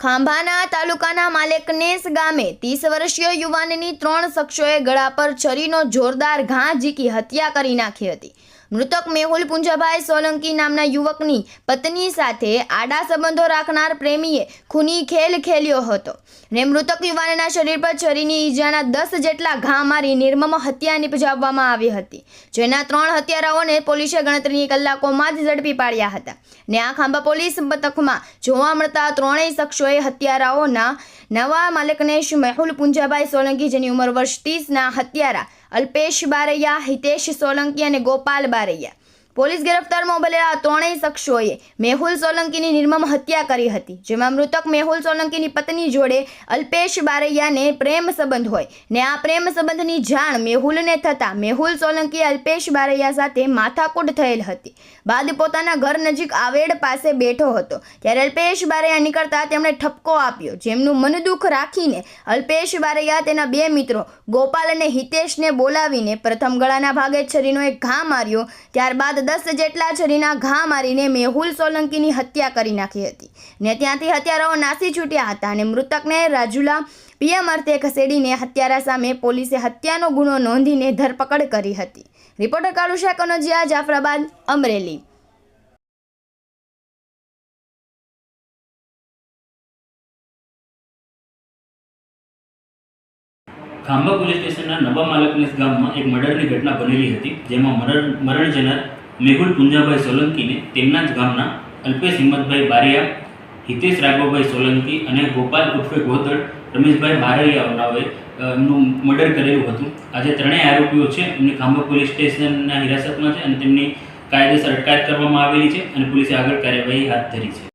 ખાંભાના તાલુકાના માલેકનેસ ગામે ત્રીસ વર્ષીય યુવાનની ત્રણ શખ્સોએ ગળા પર છરીનો જોરદાર ઘા ઝીકી હત્યા કરી નાખી હતી. મૃતક મેહુલ પુંજાભાઈ સોલંકી નામના યુવકની પત્ની સાથે આડા સંબંધો રાખનાર પ્રેમીએ ખૂની ખેલ ખેલ્યો હતો. ને મૃતક યુવાનના શરીર પર છરીની ઈજાના દસ જેટલા ઘા મારી નિર્મમ હત્યા નિપજાવવામાં આવી હતી. જેના ત્રણ હત્યારાઓને પોલીસે ગણતરીની કલાકોમાં જ ઝડપી પાડ્યા હતા. ને આ ખાંભા પોલીસ મથકમાં જોવા મળતા ત્રણેય શખ્સોએ હત્યારાઓના નવા માલિકનેશ મેહુલ પુંજાભાઈ સોલંકી, જેની ઉંમર વર્ષ ત્રીસના હત્યારા અલ્પેશ બારૈયા હિતેશ સોલંકી અને ગોપાલ બારૈયા. પોલીસ ગિરફ્તારમાં ઉભેલા ત્રણેય શખ્સોએ મેહુલ સોલંકીની નિર્મમ હત્યા કરી હતી, જેમાં મૃતક મેહુલ સોલંકીની પત્ની જોડે અલ્પેશ બારૈયાને પ્રેમ સંબંધ હોય. ને આ પ્રેમ સંબંધની જાણ મેહુલને થતાં મેહુલ સોલંકી અલ્પેશ બારૈયા સાથે માથાકૂટ થયેલ હતી. બાદ પોતાના ઘર નજીક આવેડ પાસે બેઠો હતો. ત્યારે અલ્પેશ બારૈયા નીકળતા તેમણે ઠપકો આપ્યો, જેમનું મનદુખ રાખીને અલ્પેશ બારૈયા તેના બે મિત્રો ગોપાલ અને હિતેશને બોલાવીને પ્રથમ ગળાના ભાગે છરીનો એક ઘા માર્યો. ત્યારબાદ દસ જેટલા છરીના ઘા મારીને મેહુલ સોલંકીની હત્યા કરી નાખી હતી. ને ત્યાંથી હત્યારાઓ નાસી છૂટ્યા હતા અને મૃતકને રાજુલા પીએમ અર્થે ખસેડીને હત્યારા સામે પોલીસે હત્યાનો ગુનો નોંધીને ધરપકડ કરી હતી. રિપોર્ટર કાળુષા કનોજિયા, જાફરાબાદ, અમરેલી. ખાંભા પોલીસ સ્ટેશનના નવા માલકનેસ ગામમાં એક મર્ડરની ઘટના બનેલી હતી, જેમાં મરણ મરણ જનાર મેહુલ પુંજાભાઈ સોલંકીને તેમના જ ગામના અલ્પેશ હિંમતભાઈ બારિયા, હિતેશ રાઘવભાઈ સોલંકી અને ગોપાલ ઉર્ફે ગોધડ, રમેશભાઈ બારૈયાઓનાઓએ એમનું મર્ડર કરેલું હતું. આજે ત્રણેય આરોપીઓ છે. એમની ખાંભા પોલીસ સ્ટેશનના હિરાસતમાં છે અને તેમની કાયદેસર અટકાયત કરવામાં આવેલી છે અને પોલીસે આગળ કાર્યવાહી હાથ ધરી છે.